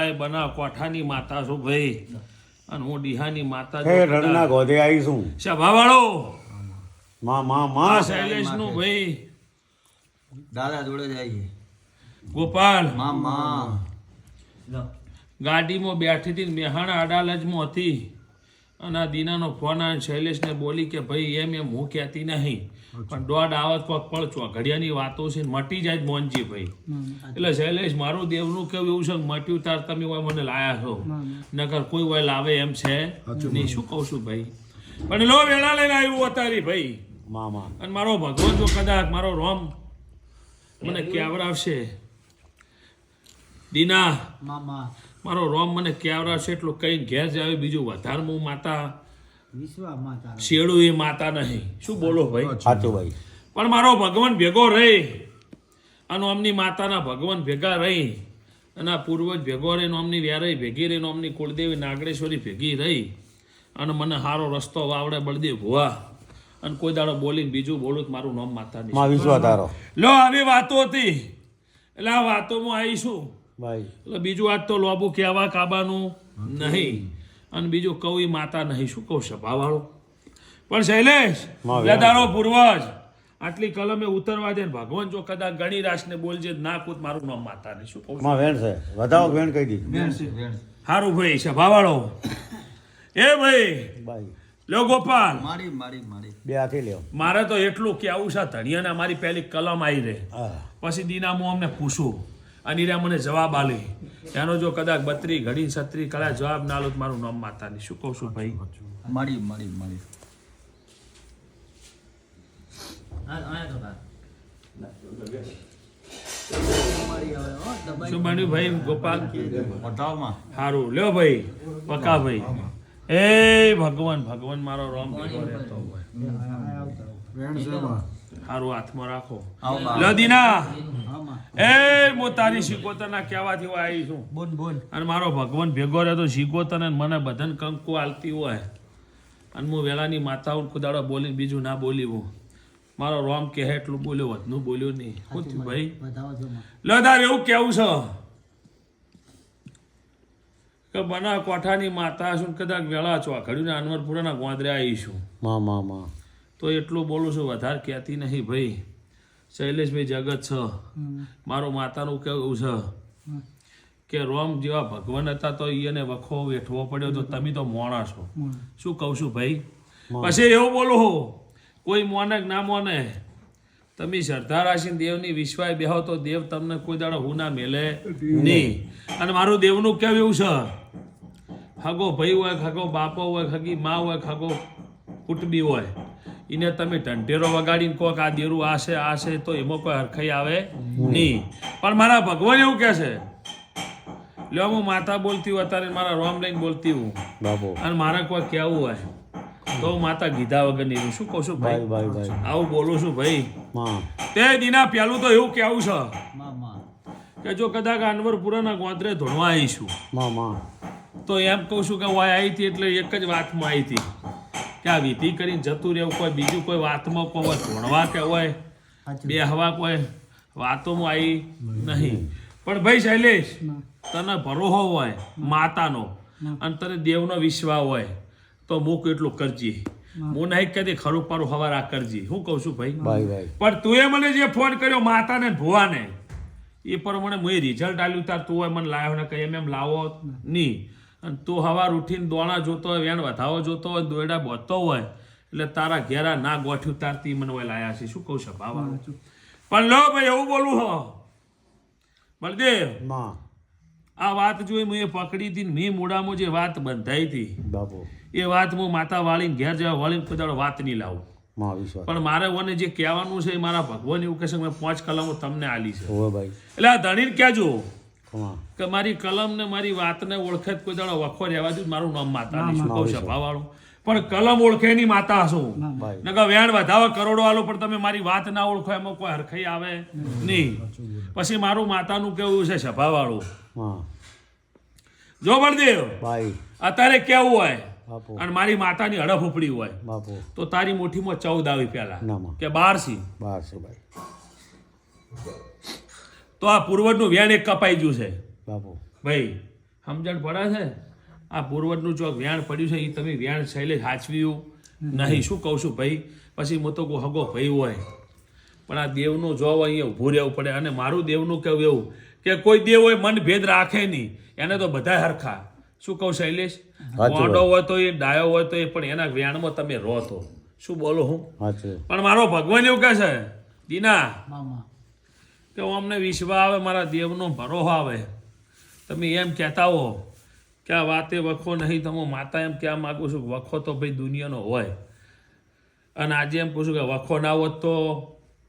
આ બના કોઠાની માતા છું ભાઈ અને હું ડીહાની માતા હે રણના ગોધે આવીશું સભાવાળો માં માં માં. શૈલેષનું ભાઈ. દાદા જોડે જઈએ ગોપાલ. મામા ગાડીમાં બેઠી હતી ને મેહાણા અડાલજમાં હતી. અને આ દીનાનો ફોન આવે શૈલેષને બોલી કે ભાઈ એમ એમ હું કહેતી નહીં. પણ દોઢ આવત કોક પળ ચોઘડિયાની વાતો છે મટી જાય જ મોનજી ભાઈ એટલે શૈલેષ મારું દેવનું કેવું એવું છે મટ્યું તાર તમે હોય મને લાયા છો. નકર કોઈ હોય લાવે એમ છે. નહીં શું કહું છું ભાઈ? પણ લો વેળા લઈને આવ્યું અતારી ભાઈ. માં માં અને મારો ભગવાન જો કદાચ મારો રોમ મને કેવડાવશે દીના મામા. મારો રોમ મને કેવરાવશે એટલું કઈ ઘેર જાવે બીજું વધારે હું માતા. શેડું એ માતા નહીં. શું બોલો ભાઈ? સાચું ભાઈ. પણ મારો ભગવાન ભેગો રહી. અને અમની માતાના ભગવાન ભેગા રહી. અને આ પૂર્વજ ભેગો રહી નોમની વ્યારઈ ભેગી રહી નોમની કુળદેવી નાગડેશ્વરી ભેગી રહી. અને મને સારો રસ્તો વાવડે બળદેવ ભુવા. અને કોઈ દાડો બોલીને બીજું બોલું તો મારું નામ માતા નહીં તારો. લો આવી વાતો હતી. એટલે આ વાતોમાં આવીશું. ભાઈ. એટલે બીજું આજ તો લોબુ કહેવા કાબાનું નહીં. અને બીજું કવિ માતા નહીં શું કહું સભાવાળો પણ શૈલેષ લદારો પૂર્વજ આટલી કલમે ઉતરવા દે ને ભગવાન જો કદાચ ગણી રાશને બોલજે ના કૂદ મારું નામ માતા નહીં શું કહું વેણ છે. વધાવો વેણ કહી દીધી. સારું ભાઈ સભાવાળો એ ભાઈ લ્યો ગોપાલ. મારી મારી મારી. બે હાથે લ્યો. મારે તો એટલું કેવું છે ધણિયાને મારી પહેલી કલમ આવી રહે. પછી પછી દીનામું અમને પૂછું. અને મને જવાબ આલે. એનો જો કદાચ બત્રી ઘડી છત્રી કદાચ જવાબ ના લો મારું નામ માતાની. શું કહું છું ભાઈ? મળી મળી મળી. શું બન્યું ભાઈ ગોપાલ? સારું લ્યો ભાઈ પકા ભાઈ. એ ભગવાન ભગવાન મારો રોમ રહેતો હોય. સારું હાથમાં રાખો. લો દીના. એ હું. તારી શીખોતરના કહેવાથી હું આવી છું. બોલ બોલ. અને મારો ભગવાન ભેગો રહે તો અને મને બધાને કંકુ આલતી હોય. અને હું વેલાની માતાઓ ખુદાડો બોલી બીજું ના બોલી હું મારો રોમ કહે એટલું બોલ્યો વધનું બોલ્યો નહીં. શું થયું ભાઈ? લો તારે એવું કેવું છે? કે બના કોઠાની માતા છું કદાચ વેળા ચોઘડ્યું અનવરપુરાના ગોંદરે આવીશું. મા મા માં. તો એટલું બોલું છું વધારે કહેતી નહીં ભાઈ. શૈલેષભાઈ જગત છે. મારો માતાનું કેવું છે? કે રોમ જેવા ભગવાન હતા તો એને વખો વેઠવો પડ્યો તો તમે તો મોણા છો. શું કહું છું ભાઈ? પછી એવું બોલું કોઈ મોને ના મોને. તમે શ્રદ્ધા રાખીને દેવની વિશ્વાય બેહો તો દેવ તમને કોઈ દાડો હું ના મેલે નહીં. અને મારું દેવનું કેવું એવું છે? ખગો ભાઈ હોય ખગો બાપો હોય ખગી મા હોય ખગો કુટબી હોય. એને તમે ઢંઢેરો વગાડીને કોક કે આ દેરું આ છે આ છે તો એમાં કોઈ હરખાઈ આવે નહીં. પણ મારા ભગવાન એવું કહે છે લ્યો હું માતા બોલતી હું અત્યારે મારા રોમ લઈને બોલતી હું. અને મારા કોઈ કહેવું હોય. તો હું માતા ગીધા વગર નહીં શું કહું છું ભાઈ? ભાઈ ભાઈ ભાઈ. આવું બોલું છું ભાઈ. તે દિના પેલું તો એવું કેવું છે કે જો કદાચ અનવરપુરાના ગોંદરે ધોણવા આવીશું. માં માં. તો એમ કહું છું કે વાય આવી હતી એટલે એક જ વાતમાં આવી હતી. કે આ વિધિ કરીને જતું રહેવું કોઈ બીજું કોઈ વાતમાં કોઈ હોય ધોણવા કે હોય બે હવા કોઈ વાતોમાં આવી નહીં. પણ ભાઈ શૈલેષ તને ભરોહો હોય માતાનો અને તને દેવનો વિશ્વાસ હોય તો મૂક એટલું કરજી. હું નહીં કહેતી ખરું પારું હવાર આ કરજી. હું કહું છું ભાઈ? પણ તુંએ મને જે ફોન કર્યો માતાને ભુવાને એ પ્રમાણે મેં રિઝલ્ટ આવ્યું તાર તું હોય મને લાવ્યો ને કઈ એમ એમ લાવો નહીં અને તું હવાર ઉઠીને દોણા જોતો હોય વેણ વધાવો જોતો હોય દોયડા બોતો હોય એટલે તારા ઘેરા ના ગોઠ્યું તારતી મને હોય લાયા છે. શું કહું છે છું. પણ લો ભાઈ એવું બોલું હો. બળદેવ આ વાત જોઈ મેં પકડી હતી મેં મૂડામાં જે વાત બંધાઈ હતી બાપુ. એ વાત હું માતા વાળીને ઘેર જવા વાળીને કોઈ વાત નહીં લાવું. પણ મારે મને જે કહેવાનું છે એ મારા ભગવાન એવું કહેશે કે મેં પાંચ કલમો તમને આલી છે. એટલે આ ધણીને કહેજો કે મારી કલમ ને મારી વાતને ઓળખે કોઈ દાડો વખો રહેવા દઉં મારું નામ માતા શું કહું સભાવાળું પણ કલમ ઓળખે એની માતા શું? ભાઈ. નકર વેણ વધાવા કરોડો આલો પણ તમે મારી વાત ના ઓળખો એમાં કોઈ હરખાઈ આવે નહીં. પછી મારું માતાનું કેવું છે સભાવાળું? વાળું જો બળદેવ ભાઈ. અત્યારે કેવું હોય? અને મારી માતાની હડફ ઉપડી હોય તો તારી મોઠીમાં ચૌદ આવી પેલા. કે બાર સી બાર છે ભાઈ. તો આ પૂર્વજનું વ્યાણ એક કપાઈ ગયું છે. બાપુ. ભાઈ સમજણ પડે છે? આ પૂર્વજનું જો વ્યાણ પડ્યું છે એ તમે વ્યાણ શૈલે સાચવ્યું નહીં. શું કહું છું ભાઈ? પછી હું તો કોઈ હગો ભાઈ હોય. પણ આ દેવનું જોવ અહીંયા ઊભું રહેવું પડે અને મારું દેવનું કેવું એવું? કે કોઈ દેવ હોય મન ભેદ રાખે નહીં. એને તો બધા હરખા. શું કહું શૈલેષ? વાત. હોય તો એ ડાયો હોય તો એ પણ એના વ્યાણમાં તમે રહો તો. શું બોલો હું? પણ મારો ભગવાન એવું કહે છે દીના મામા. કે હું અમને વિશ્વા આવે મારા દેવનો ભરોહો આવે. તમે એમ કહેતા હો કે આ વાતે વખો નહીં તમે માતા એમ કહેવા માગું છું કે વખો તો ભાઈ દુનિયાનો હોય. અને આજે એમ કહું છું કે વખો ના હોત તો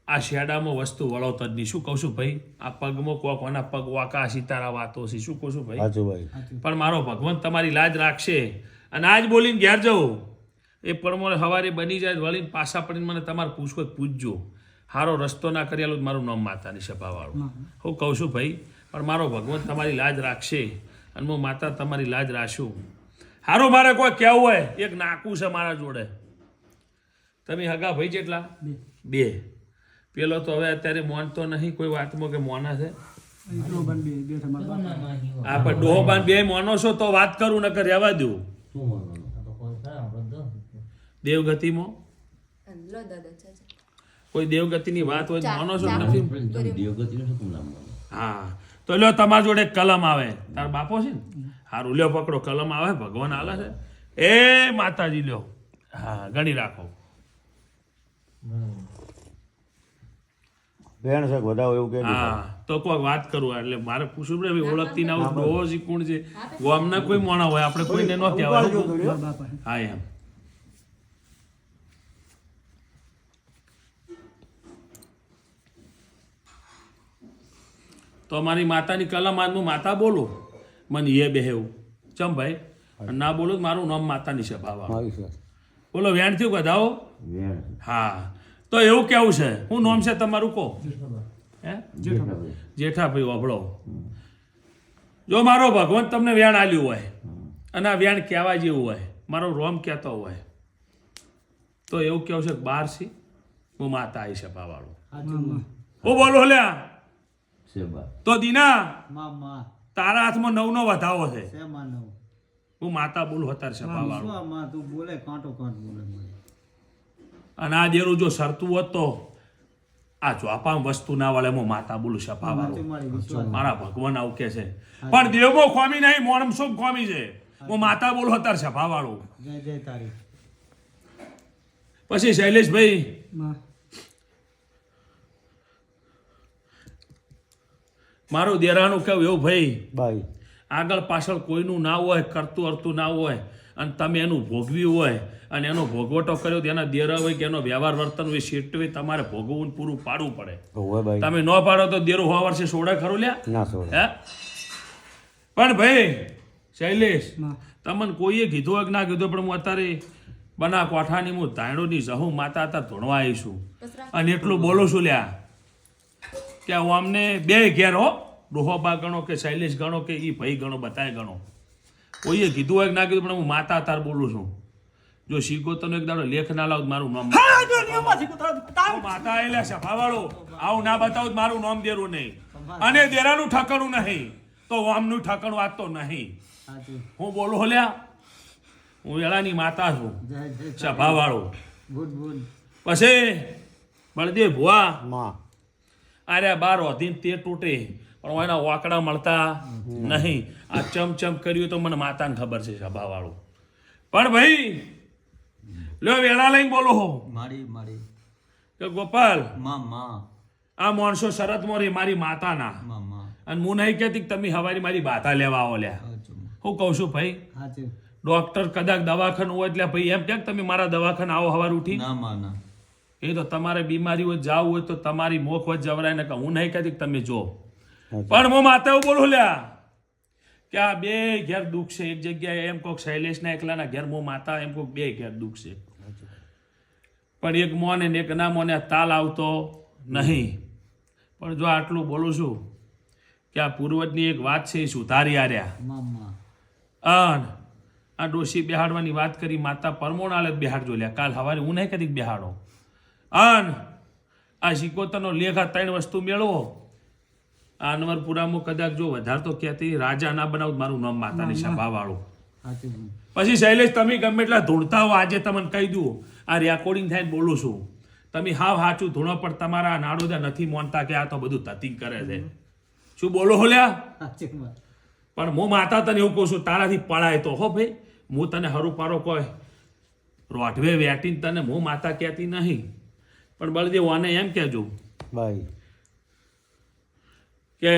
આ શેડામાં વસ્તુ વળોત જ નહીં. શું કહું છું ભાઈ? આ પગમાં કોક કોના પગ વાકા સિતારા વાતો છે. શું કહું છું ભાઈ? પણ મારો ભગવાન તમારી લાજ રાખશે. અને આજ બોલીને ઘેર જવું એ પણ મને સવારે બની જાય વળીને પાછા પડીને મને તમારે પૂછવું પૂછજો. સારો રસ્તો ના કરેલો જ મારું નામ માતાની સભાવાળું હું કહું છું ભાઈ પણ મારો ભગવાન તમારી લાજ રાખશે અને હું માતા તમારી લાજ રાખશું સારું મારે કોઈ કહેવું હોય એક નાકું છે મારા જોડે. તમે હગા ભાઈ જેટલા? બે. પેલો તો હવે અત્યારે મોનતો નહીં કોઈ વાતમાં કે મોના છે? આ પણ ડોહોબાન બે મોનો છો તો વાત કરું નકર રહેવા દઉં. દેવગતિમાં? લો દાદા ચાચા કોઈ દેવગતિની વાત હોય તો માનો છો કે નથી. હા. તો લ્યો તમારા જોડે કલમ આવે. તાર બાપો છે ને? હારું લ્યો પકડો. કલમ આવે ભગવાન આલે છે. એ માતાજી લ્યો. હા ગણી રાખો. બેન છે ગોદાવ એવું કે હા. તો કોઈ વાત કરું એટલે મારે પૂછવું પડે ભાઈ ઓળખતી ના હોય ડોહો છે કોણ છે? ગામના કોઈ મોણા હોય આપણે કોઈને ન કહેવાય. હા એમ. તો અમારી માતાની કલમ આજ હું માતા બોલું? મને એ બેહેવું. ચમ ભાઈ? અને ના બોલું મારું નામ માતાની છે ભાવા. બોલો વેણ થયું કદાઓ હા. તો એવું કેવું છે? શું નામ છે તમારું કહો હે? જેઠાભાઈ. વાભળો. જો મારો ભગવાન તમને વ્યાણ આલ્યું હોય અને આ વ્યાણ કહેવા જેવું હોય મારો રોમ કહેતો હોય તો એવું કેવું છે બાર છે હું માતા આવી છે પાવાળું હું બોલું લ્યા? તો દીના તારા હાથમાં નવનો વધાવો છે. હું માતા બોલ અત્યારે છે તું બોલે કાંટો કાંટ બોલે અને આ દેરું જો સરતું હોત તો આ ચોપા વસ્તુ ના વાળે હું માતા બોલું છે પાવાળું મારા ભગવાન આવું કે છે. પણ દેવો ખોમી નહીં મોરમ શું ખોમી છે. હું માતા બોલું અત્યારે છે ભાવાળું જય જય તારી. પછી શૈલેષભાઈ મારું દેરાનું કેવું એવું ભાઈ ભાઈ આગળ પાછળ કોઈનું ના હોય કરતું અરતું ના હોય અને તમે એનું ભોગવ્યું હોય અને એનો ભોગવટો કર્યો એના દેરા હોય કે એનો વ્યવહાર વર્તન હોય હોય તમારે ભોગવવું પૂરું પાડવું પડે. તમે ન પાડો તો દેરું હોવા વર્ષે સોડે ખરું લ્યા? ના છોડે હે? પણ ભાઈ શૈલેષ તમને કોઈએ કીધું કે ના કીધું પણ હું અત્યારે બના કોઠાની હું ધાયણોની જહું માતા હતા ધોણવા આવીશું. અને એટલું બોલું છું લ્યા. કે હું અમને બે ઘેર હો ડોહોબા ગણો કે શૈલેષ ગણો કે એ ભાઈ ગણો બતાય ગણો. કોઈએ કીધું હોય કે ના કીધું પણ હું માતા તાર બોલું છું. જો શીખો તને એક દાડો લેખ ના લાવ મારું નામ માતા એલા સફાવાળો આવું ના બતાવું તો મારું નામ દેરું નહીં. અને દેરાનું ઠકણું નહીં. તો વામનું ઠકણું વાંચતો નહીં. હું બોલું હોલ્યા? હું વેળાની માતા છું. સભાવાળો પછી બળદેવ ભુવા માં. આર્યા બાર વધીને તે તૂટે. પણ એના વાકડા મળતા નહીં. આ ચમચમ કર્યું તો મને માતાને ખબર છે સભાવાળું. પણ ભાઈ લ્યો વેળા લઈને બોલો હો. મારી મારી. કે ગોપાલ. આ માણસો શરત મોરી મારી માતાના. અને હું નહીં કહેતી કે તમે હવારી મારી બાતા લેવા આવો લ્યા. હું કહું છું ભાઈ ડોક્ટર કદાચ દવાખાનું હોય એટલે ભાઈ એમ કે તમે મારા દવાખાને આવો હવાર ઉઠી. ના માના એ તો તમારે બીમારી હોય જાવું હોય તો તમારી મોખ વચ જવરાય ને હું નહીં કહેતી તમે જો. પણ હું માતા એવું બોલું લ્યા કે આ બે ઘેર દુઃખ છે. એક જગ્યાએ એમ કોક શૈલેષના એકલાના ઘેર હું માતા એમ કોક બે ઘેર દુઃખ છે. પણ એક મોને ને એક ના મોને આ તાલ આવતો નહીં. પણ જો આટલું બોલું છું કે આ પૂર્વજની એક વાત છે એ સુધારી આર્યા. અન આ ડોશી બિહાડવાની વાત કરી માતા પરમોણાલે જ બેહાડજો લ્યા. કાલ સવારે હું નહીં કદી બેહાડો. અન આ શિકોતરનો લેખ આ ત્રણ વસ્તુ મેળવો. આ અનવરપુરામાં કદાચ જો વધારે તો કહેતી રાજા ના બનાવું મારું નામ માતાની સભા વાળું પછી શૈલેષ તમે ગમે એટલા ધૂણતા હો આજે તમને કહી દઉં આ રેકોર્ડિંગ થાય બોલું છું. તમે હાવ સાચું ધૂણો પણ તમારા નાડોદા નથી માનતા કે આ તો બધું તતિંગ કરે છે. શું બોલો હો લ્યા પણ હું માતા તને એવું કહું છું તારાથી પડાય તો હો ભાઈ. હું તને હરું પારો કોઈ રોઠવે વેટીને તને હું માતા કહેતી નહીં. પણ બળદેવ આને એમ કહેજો ભાઈ. કે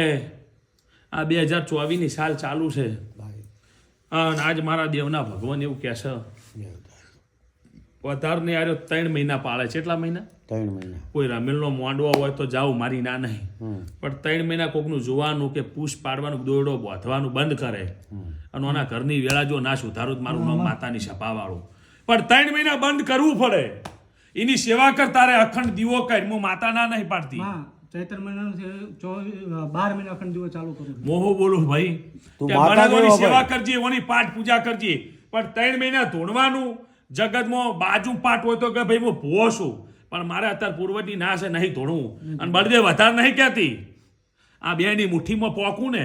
આ બે હજાર ચોવીસની સાલ ચાલુ છે. અને આજ મારા દેવના ભગવાન એવું કહેશે વધારને આર્યો ત્રણ મહિના પાળે છે. એટલા મહિના? ત્રણ મહિના. કોઈ રમેલનો મોંડવો હોય તો જાઉં મારી ના નહીં. પણ ત્રણ મહિના કોકનું જોવાનું કે પૂછ પાડવાનું દોરડો વધવાનું બંધ કરે. અને ઓના ઘરની વેળા જો ના સુધારું મારું નામ માતાની સપાવાળું પણ ત્રણ મહિના બંધ કરવું પડે. એની સેવા કર તારે અખંડ દીવો કર. હું માતા ના નહીં પાડતી. ચૈત્ર મહિનાનું બાર મહિના અખંડ દીવો ચાલુ કરું મોહો બોલું ભાઈ. બનાવવાની સેવા કરજે ઓની પાઠ પૂજા કરજે. પણ ત્રણ મહિના ધોણવાનું જગતમાં બાજુ પાઠ હોય તો કે ભાઈ હું ભૂવો છું. પણ મારે અત્યારે પૂર્વજની ના છે નહીં ધોણવું અને બળદે વધારે નહીં કહેતી. આ બેની મુઠ્ઠીમાં પોકું ને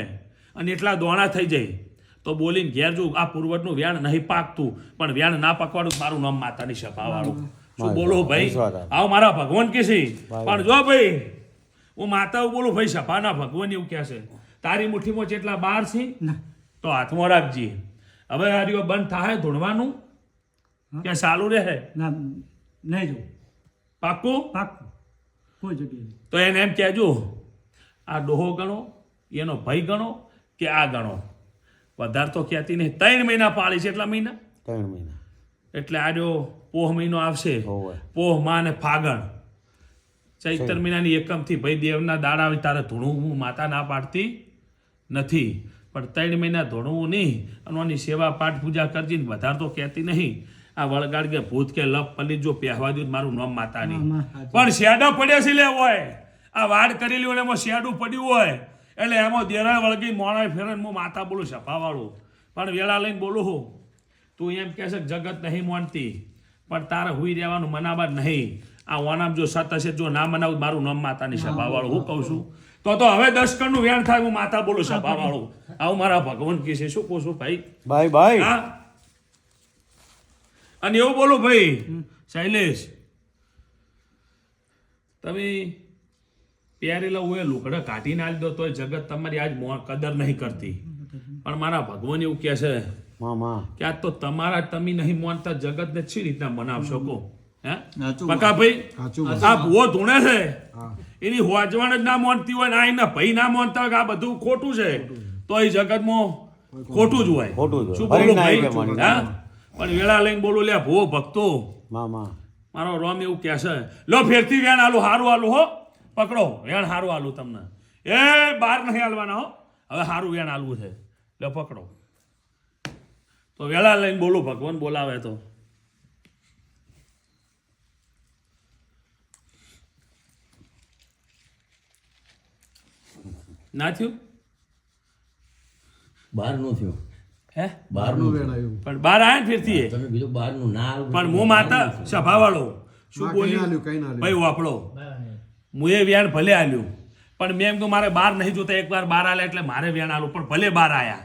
અને એટલા દોણા થઈ જાય. તો બોલીને ઘેર જો આ પૂર્વજનું વ્યાણ નહીં પાકતું. પણ વ્યાણ ના પાકવાનું મારું નામ માતાની સભા વાળું. શું બોલો ભાઈ? આવો મારા ભગવાન કે છે? પણ જો ભાઈ હું માતા બોલું ભાઈ સભાના ભગવાન એવું કહે છે તારી મુઠ્ઠીમાં જેટલા બાર છે તો હાથમાં રાખજે. હવે હારીઓ બંધ થાય ધૂણવાનું? કે ચાલુ રહે? ના નહીં જો પાક્કું? પાક્કું. કોઈ જગ્યાએ તો એને એમ કહેજો આ ડોહો ગણો એનો ભય ગણો કે આ ગણો? વધારે તો કહેતી નહીં. ત્રણ મહિના પાળી છે એટલા મહિના? ત્રણ મહિના. એટલે આર્યો પોહ મહિનો આવશે પોહમાં અને ફાગણ. ચૈતર મહિનાની એકમથી ભાઈ દેવના દાડા આવે તારે ધૂણું હું માતા ના પાડતી નથી. પણ ત્રણ મહિના ધૂણવું નહીં અને આની સેવા પાઠ પૂજા કરજી ને વધારે તો કહેતી નહીં. આ વળગાડ કે ભૂત કે લપ પલી જો પહેવા દઉં મારું નામ માતાની. પણ શેડા પડ્યા છે લે હોય આ વાડ કરેલી હોય એમાં શેડું પડ્યું હોય. એટલે એમાં દેરા વળગી મોણા ફેરે હું માતા બોલું સફાવાળું પણ વેળા લઈને બોલું હું. તું એમ કહે છે કે જગત નહીં માનતી પણ તારે હુઈ રહેવાનું મનાબાદ નહીં. આ ઓનામ જો સત હશે જો ના મનાવું મારું નામ માતાની સભાવાળું હું. કહું છું. તો તો હવે દસ કણનું વ્યાણ થાય હું માતા બોલું સભાવાળું આવું મારા ભગવાન કહે છે. શું કહું છું ભાઈ? ભાઈ ભાઈ. હા? અને એવું બોલું ભાઈ શૈલેષ તમે પહેરેલા હોય લુકડા કાઢીને આવી દો તો જગત તમારી આજ કદર નહીં કરતી. પણ મારા ભગવાન એવું કહે છે કે આ તો તમારા તમે નહીં માનતા જગતને શી રીતના મનાવ શકો હે? પકા ભાઈ આ ભૂવો ધૂણે છે. એની હોજવાણ જ ના માનતી હોય ને એના ભાઈ ના માનતા હોય કે આ બધું ખોટું છે તો એ જગતમાં ખોટું જ હોય. ખોટું જ હોય. શું બોલું ભાઈ? પણ વેળા લઈને બોલું લે ભૂવો ભક્તો. મારો રોમ એવું કહે છે લો ફેરથી વેણ આલું હારું આલું હો. પકડો વેણ હારું આલું તમને. એ બાર નહીં હાલવાના હો. હવે હારું વેણ આલવું છે. લો પકડો. તો વેળા લઈને બોલું ભગવાન બોલાવે તો. ના થયું? બહારનું થયું. હે? બહારનું થયું. પણ બહાર આયા ફેરથી એ. તમે કીધું બહારનું ના પણ હું માતા સભાવાળો શું બોલ્યું? ભાઈ વાપડો હું એ વ્યાણ ભલે આલ્યું. પણ મેં એમ કે મારે બાર નહીં જોતા એકવાર બાર આલ્યા એટલે મારે વ્યાણ આલું. પણ ભલે બાર આયા.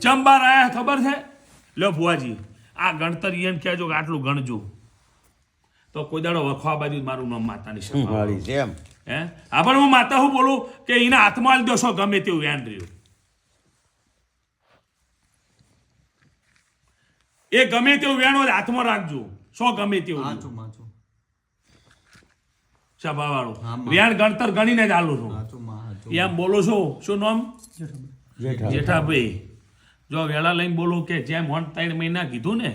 ચમ બાર આયા ખબર છે? લ્યો ફુવાજી આ ગણતર એમ કહેજો કે આટલું ગણજો. તો કોઈ દાડો વખવા બાજુ મારું નામ માતાની સંભાળી છે એમ? હે? હા પણ હું માતા હું બોલું? કે એના હાથમાં આલી દો છો ગમે તેવું વ્યાન રહ્યું. એ ગમે તેવું વ્યાણ હોય હાથમાં રાખજો. સો ગમે તેવું સભાવાળો. વ્યાણ ગણતર ગણીને જ આલું છું. એમ બોલો છો? શું નામ? જેઠાભાઈ. જો વેળા લઈને બોલું કે જેમ હોન ત્રણ મહિના કીધું ને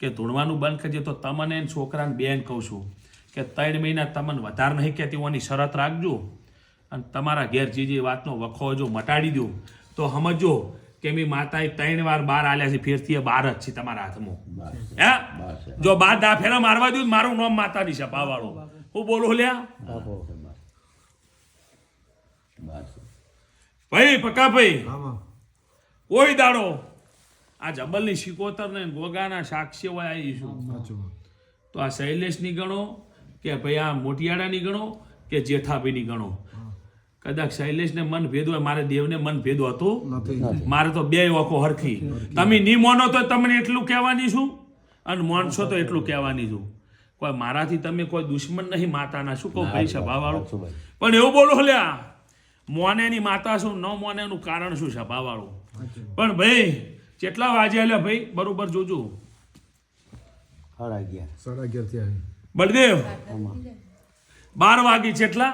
કે ધૂણવાનું બંધ કરજે તો તમને એને છોકરાને બેન કહું છું કે ત્રણ મહિના તમને વધારે નહીં કહેતી હોવાની શરત રાખજો. અને તમારા ઘેર જે જે વાતનો વખો જો મટાડી દો. તો સમજો કે મેં માતાએ ત્રણ વાર બાર આલ્યા છે ફેરથી એ બાર જ છે તમારા હાથમાં. હે? જો બાર દા ફેરા મારવા દઉં મારું નામ માતાની છે પાવાળો હું બોલો લ્યા? ભાઈ છે. ભાઈ કોઈ દાડો. આ જબલની શિકોતર ને ગોગાના સાક્ષી હોય આવીશું તો આ શૈલેષની ગણો કે ભાઈ આ મોટિયાળાની ગણો કે જેઠાભાઈની ગણો કદાચ શૈલેષને મન ભેદ હોય મારે દેવને મન ભેદ હતું. મારે તો બે ઓખો હરખી. તમે ની મોનો તો તમને એટલું કહેવાની છું? અને મોનશો તો એટલું કહેવાની છું. કોઈ મારાથી તમે કોઈ દુશ્મન નહીં માતાના શું કહું? ભાઈ સભાવાળું પણ એવું બોલો લ્યા મોનેની માતા શું? ન મોનેનું કારણ શું સભાવાળું પણ ભાઈ કેટલા વાગે આલ્યા ભાઈ? બરોબર જોજો. સાડા અગિયાર. સાડા અગિયારથી બળદેવ બાર વાગી જેટલા?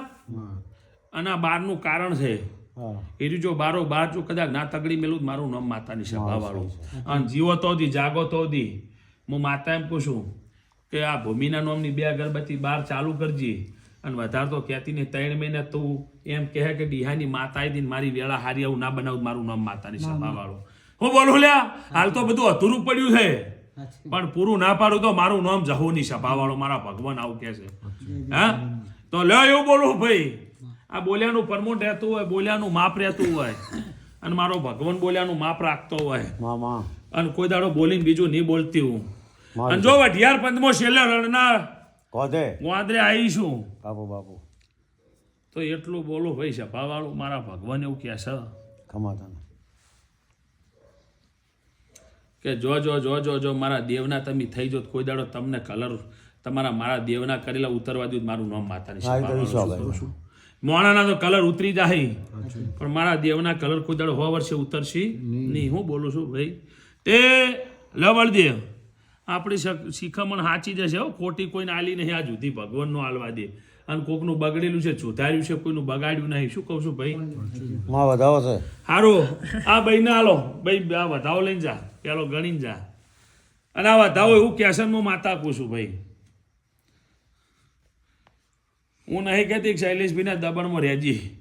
અને આ બારનું કારણ છે. હા. એ જો બારો બાર જો કદાચ ના તગડી મેલું મારું નામ માતાની સભાવાળું. અને જીવો તો દી જાગો તો દી. હું માતા એમ પૂછું કે આ ભૂમિના નામની બે અગરબત્તી બાર ચાલુ કરજે. અને વધારે તો કહેતી નહીં ત્રણ મહિને તું એમ કહે કે ડીહાની માતા આવી દીને મારી વેળા હારી આવું ના બનાવું મારું નામ માતાની સભાવાળું. હું બોલું લ્યા હાલ તો બધું અધૂરું પડ્યું છે. પણ પૂરું ના પાડું તો મારું નામ જહોની સભાવાળો મારા ભગવાન આવું કહે છે. હા? તો લ્યો એવું બોલું ભાઈ. આ બોલ્યાનું પરમોટ રહેતું હોય બોલ્યાનું માપ રહેતું હોય. અને મારો ભગવાન બોલ્યાનું માપ રાખતો હોય. માં માં અને કોઈ દાડો બોલીને બીજું નહીં બોલતી હું. અને જો વઢિયાર પંથમાં છેલ્લે રણના કોધે વાંદરે આવીશું બાપુ બાપુ તો એટલું બોલો ભાઈ સભાવાળું મારા ભગવાન એવું કહે છે. ખમાતા કે જો જો જો જો જો મારા દેવના તમે થઈ જો કોઈ દાડો તમને કલર તમારા મારા દેવના કરેલા ઉતરવા દઉં મારું નામ માતાની મોણાના તો કલર ઉતરી જાય. પણ મારા દેવના કલર કોઈ દાડો હોવા વર્ષે ઉતરશી નહીં. હું બોલું છું ભાઈ તે લવળદેવ આપણી શિખામણ સાચી જશે. હો ખોટી કોઈને આલી નહીં આ જુદી ભગવાનનું આલવા દે. અને કોકનું બગડેલું છે સુધાર્યું છે કોઈનું બગાડ્યું નહીં. શું કહું છું ભાઈ? માં વધાવો છે. હારું આ ભાઈને આલો. ભાઈ આ વધાવો લઈને જા. પેલો ગણીને જા. અને આ વધાવો એવું હું માતા પૂછું ભાઈ. હું નહીં કહેતી શૈલેષભાઈના દબાણમાં રહેજી.